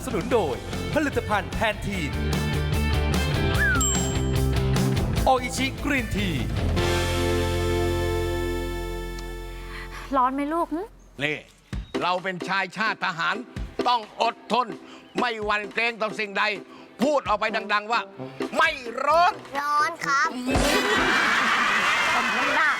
บสนุนโดย ผลิตภัณฑ์แพนทีนโออิชิกรีนที ร้อนไหมลูกหึนี่ เราเป็นชายชาติทหาร ต้องอดทน ไม่หวันเกรงต่อสิ่งใด พูดออกไปดัง ๆ ว่า ไม่ร้อน ร้อนครับ ผมไม่ได้โอ้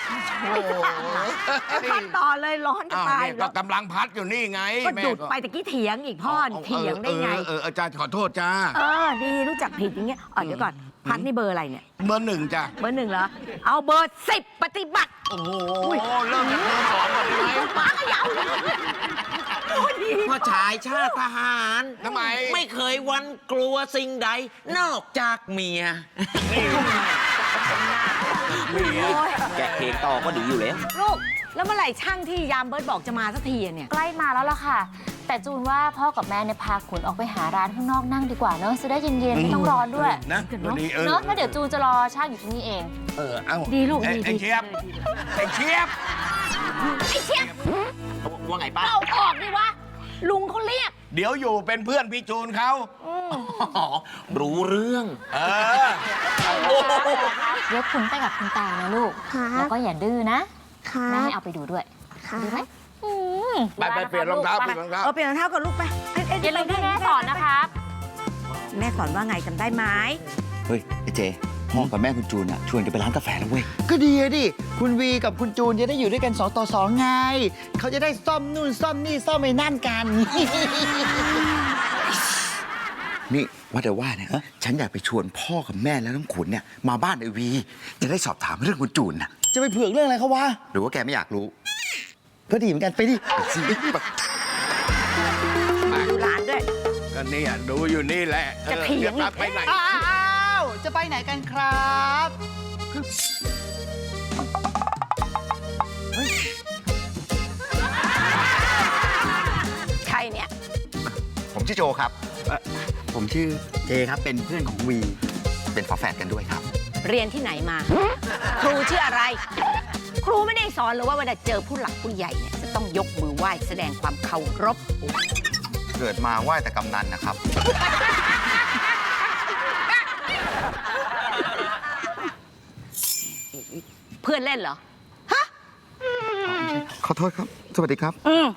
โห พัดต่อเลยร้อนจะอ้าวตายเนี่ยแล้ก็วกำลังพัดอยู่นี่ไงก็แม่หยุดไปตะกี้เถียงอีกพ่อเถียงได้ไงเออเอออาจารย์ขอโทษจ้าเออ ดีรู้จักผิดอย่างเงี้ยอ๋อเดี๋ยวก่อน พัดนี่เบอร์อะไรเนี่ย เบอร์หนึ่งจ้ะเบอร์หนึ่งเหรอ เอาเบอร์สิบปฏิบัติ โอ้โหเริ่มจากเบอร์สองก่อนได้ไหมป้าก็ยาวโอ้ยดีพ่อชายชาติทหาร ทำไมไม่เคยหวันกลัวสิ่งใด นอกจากเมีย โอ้ยแกะเพลงต่อก็ดีอยู่แล้ว ลูก แล้วเมื่อไหร่ช่างที่ยามเบิร์ดบอกจะมาสักทีอะเนี่ย ใกล้มาแล้วล่ะค่ะ แต่จูนว่าพ่อกับแม่เนี่ยพาขุนออกไปหาร้านข้างนอกนั่งดีกว่าเนอะจะได้เย็นๆไม่ต้องร้อนด้วยนะวันนี้เออเนอะถ้าเดี๋ยวจูนจะรอช่างอยู่ที่นี่เอง เออเอ้าดีลูกไอ้ดีไอ้ดีเชียบไอ้เชียบไอ้เชี่ยว่าไงป้าเอาออกดิวะลุงเขา เรียกเดี๋ยวอยู่เป็นเพื่อนพี่จูนเขาอ๋อรู้เรื่อง เออเดี๋ยวขุนไปกับคุณตานะลูก ครับ แล้วก็อย่าดื้อนะครัแม่บให้เอาไปดูด้วยครัดีไหมบอืมไปไปเปลี่ยนรองเท้าเปลี่ยนรองเท้า เออเปลี่ยนรองเท้าก่อนลูกไปเอ้ยเอ้ยอย่าลืมที่แม่สอนนะครับ แม่สอนว่าไงจำได้ไหมเฮ้ยไอ้เจ พ่อกับแม่คุณจูนอะชวนกันไปร้านกาแฟแล้วเว้ย ก็ดีอะดิ คุณวีกับคุณจูนจะได้อยู่ด้วยกันสองต่อสองไง เขาจะได้ซ่อมนู่นซ่อมนี่ซ่อมไอ้นั่นกัน นี่ว่าแต่ว่าเนี่ยฉันอยากไปชวนพ่อกับแม่และน้องขุนเนี่ยมาบ้านไอวี จะได้สอบถามเรื่องคุณจูนนะจะไปเผือกเรื่องอะไรเขาวะ หรือว่าแกไม่อยากรู้ ก็ดีเหมือนกันไปดิไปสิไปดูหลานด้วยก็เนี่ยดูอยู่นี่แหละจะเถียงอีก ออไปไหนอ้าว จะไปไหนกันครับใครเนี่ย ผมชื่อโจครับ ผมชื่อเจครับ เป็นเพื่อนของวี เป็นฝาแฝดกันด้วยครับ เรียนที่ไหนมา ครูชื่ออะไร ครูไม่ได้สอนเลยว่าเวลาเจอผู้หลักผู้ใหญ่เนี่ยจะต้องยกมือไหว้แสดงความเคารพ เกิดมาไหว้แต่กำนันนะครับ เพื่อนเล่นเหรอขอโทษครับ สวัสดีครับ อืม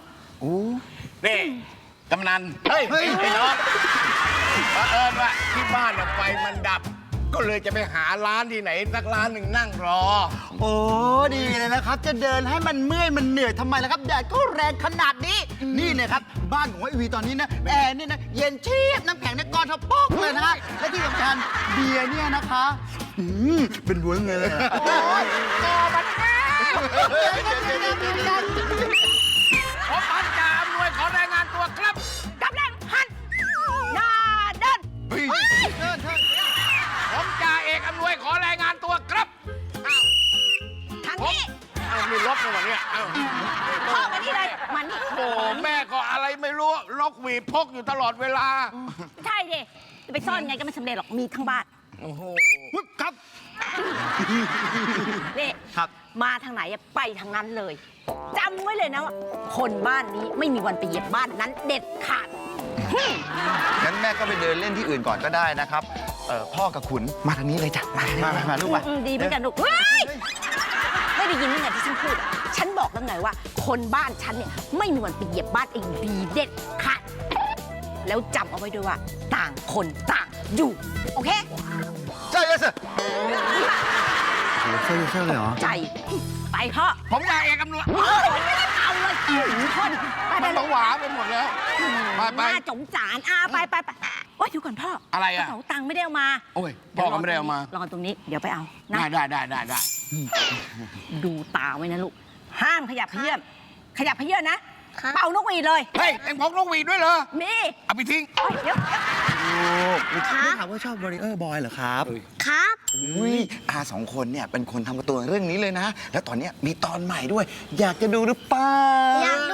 โอ้ นี่กำนันเฮ้ย ไอ้น้องบังเอิญว่าที่บ้านน่ะไฟมันดับ ก็เลยจะไปหาร้านที่ไหนสักร้านหนึ่งนั่งรอ โอ้ดีเลยนะครับ จะเดินให้มันเมื่อยมันเหนื่อยทำไมล่ะครับแดดก็แรงขนาดนี้ นี่นะครับ บ้านของไอวีตอนนี้นะแอร์เนี่ยนะเย็นเชียบน้ำแข็งในยกอนทปอกเลยนะฮะและที่สำคัญเบียร์เนี่ยนะคะ อืมเป็นบัวเงินเลยโอ้ยโตมันแน่ผมพันจ่าอำนวยขอรายงานตัวครับ กำลังหันหน้าเดินผมจ่าเอกอำนวยขอรายงานตัวครับทางนี้เอามีลบในวันนี้เอ้าพ่อมานี่เลยมานี่โอ้แม่ก็อะไรไม่รู้ล็อกหวีพกอยู่ตลอดเวลา ใช่ดิจะไปซ่อนไงก็ไม่สำเร็จหรอกมีทั้งบ้าน โอ้โหครับ นี่ครับ มาทางไหนอะไปทางนั้นเลยจำไว้เลยนะว่าคนบ้านนี้ไม่มีวันไปเหยียบบ้านนั้นเด็ดขาด งั้นแม่ก็ไปเดินเล่นที่อื่นก่อนก็ได้นะครับเอ่อพ่อกับขุนมาทางนี้เลยจ้ะมามามามาลูกมาอืมดีเหมือนกันลูกเฮ้ยไม่ได้ยินยังไงที่ฉันพูดอะฉันบอกแล้วไงว่า คนบ้านฉันเนี่ยไม่มีวันไปเหยียบบ้านไอ้ดีเด็ดขาดแล้วจำเอาไว้ด้วยว่า ต่างคนต่างอยู่โอเค ใช่เลยสิโอ้โหเซ่เซ่เลยเหรอ ใจ ไปพ่อผมจ่าเอกอำนวยโอ้ยไม่ได้เอาเลยถึงคนไปไปมันเลผยวาไปหมดแล้วไปไป หน้าจงจานอ่าไปไปไปโอ้ยเดี๋ยวก่อนพ่ออะอะไรกอะระเป๋าตังค์ไม่ได้เอามาโอ้ยพ่อก็ไม่ได้เอามารอตรงนี้เดี๋ยวไปเอานะได้ได้ได้ได้ได้ ดูตาไว้นะลูก ห้ามขยับเขยื่อนขยับเขยื่อนนะ เป่านกหวีดเลยเฮ้ยเอ็งพกนกหวีดด้วยเหรอ มีเอาไปทิ้งโอ้ยเดี๋ยวลูกได้ข่าวว่าชอบบริเออร์บอยเหรอครับ ครับ อุ้ยอาสองคนเนี่ยเป็นคนทำการ์ตูนเรื่องนี้เลยนะ แล้วตอนเนี้ยมีตอนใหม่ด้วย อยากจะดูหรือเปล่า อยากดู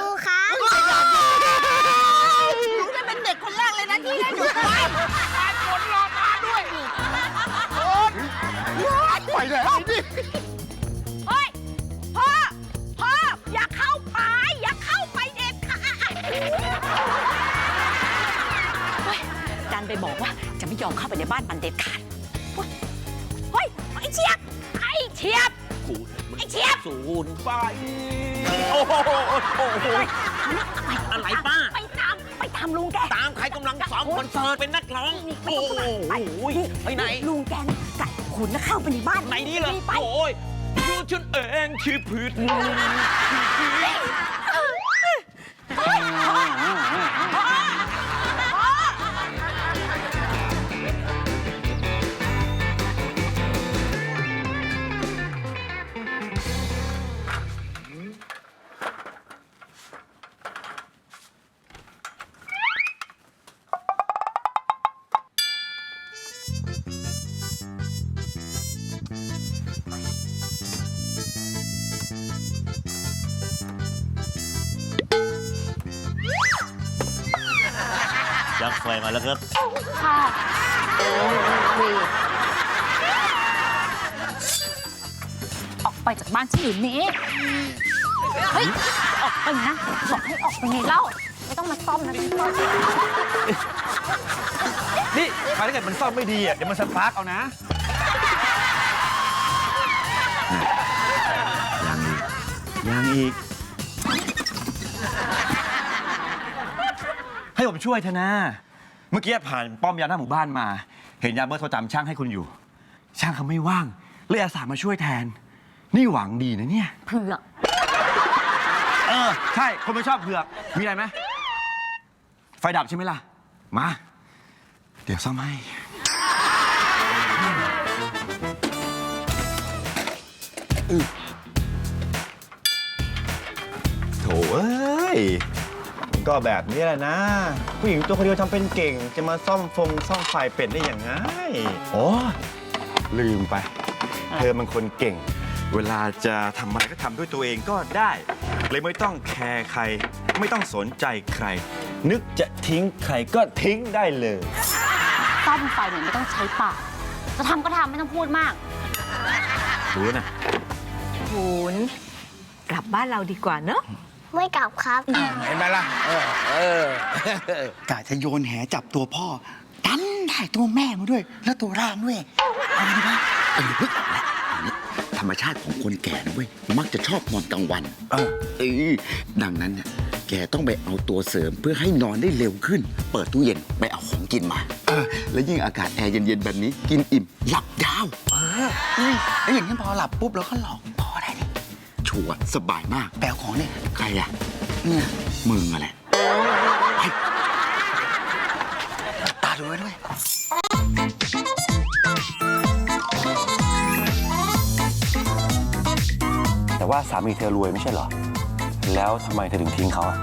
บอกว่าจะไม่ยอมเข้าไปในบ้านมันเด็ดขาดเฮ้ยไอ้เชียบไอ้เชียบ กูมันไอ้เชียบ ศูนย์ไปโอ้โหโอ้โห อะไรป้า ไปตามไปตามลุงแก ตามใครกำลังซ้อมคอนเสิร์ตเป็นนักร้องนี่โอ้โหไปไหน ลุงแกนะไก่ขุนนะเข้าไปในบ้านไหนนี่เหรอ ไป โอ้ยดูฉันเองที่ผิด ยักษ์ไฟมาแล้วครับ ค่ะออกไปจากบ้านฉันอยู่นี้ เฮ้ย ออกไปนะบอกให้ออกไปไงเล่า ไม่ต้องมาซ่อมนะต้องซ่อมนี่ถ้าเกิดมันซ่อมไม่ดีอะ เดี๋ยวมันสปาร์กเอานะ ยังอีก ให้ผมช่วยเธอนะ เมื่อกี้ผ่านป้อมยามหน้าหมู่บ้านมา เห็นยามเบอร์โทรตามช่างให้คุณอยู่ ช่างเขาไม่ว่าง เลยอาสามาช่วยแทน นี่หวังดีนะเนี่ย เผือก เออ ใช่คนไม่ชอบเผือก มีอะไรไหมไฟดับใช่ไหมล่ะ มา เดี๋ยวซ่อมให้ โถเอ้ยมัน ก็แบบนี้แหละนะ ผู้หญิงตัวคนเดียวทำเป็นเก่ง จะมาซ่อมฟงซ่อมไฟเป็ดได้อย่างง่ายโอ้ลืมไป เธอมันคนเก่ง เวลาจะทำอะไรก็ทำด้วยตัวเองก็ได้ เลยไม่ต้องแคร์ใคร ไม่ต้องสนใจใคร นึกจะทิ้งใครก็ทิ้งได้เลยซ่อมไฟเนี่ยไม่ต้องใช้ปาก จะทำก็ทำไม่ต้องพูดมากรู้นะขุนกลับบ้านเราดีกว่าเนอะ ไม่กลับครับ เห็นไหมล่ะ เออ เออ กะจะโยนแหจับตัวพ่อ ดันได้ตัวแม่มาด้วย แล้วตัวร่างด้วยเอาดีปะเออเฮ้ยเอาละเอานี่ธรรมชาติของคนแก่นะเว้ย มักจะชอบนอนกลางวัน เออ เออดังนั้นเนี่ยแกต้องไปเอาตัวเสริมเพื่อให้นอนได้เร็วขึ้น เปิดตู้เย็นไปเอาของกินมา เออ แล้วยิ่งอากาศแอร์เย็นๆแบบนี้ กินอิ่มหลับยาว เออนี่แล้วอย่างนี้พอหลับปุ๊บเราก็หลอกพ่อได้ดิ ชัวร์สบายมาก แปลของเนี่ยใครอะเนี่ยมึงอะไรตาดูไว้ด้วย แต่ว่าสามีเธอรวยไม่ใช่เหรอ แล้วทำไมเธอถึงทิ้งเขาอะ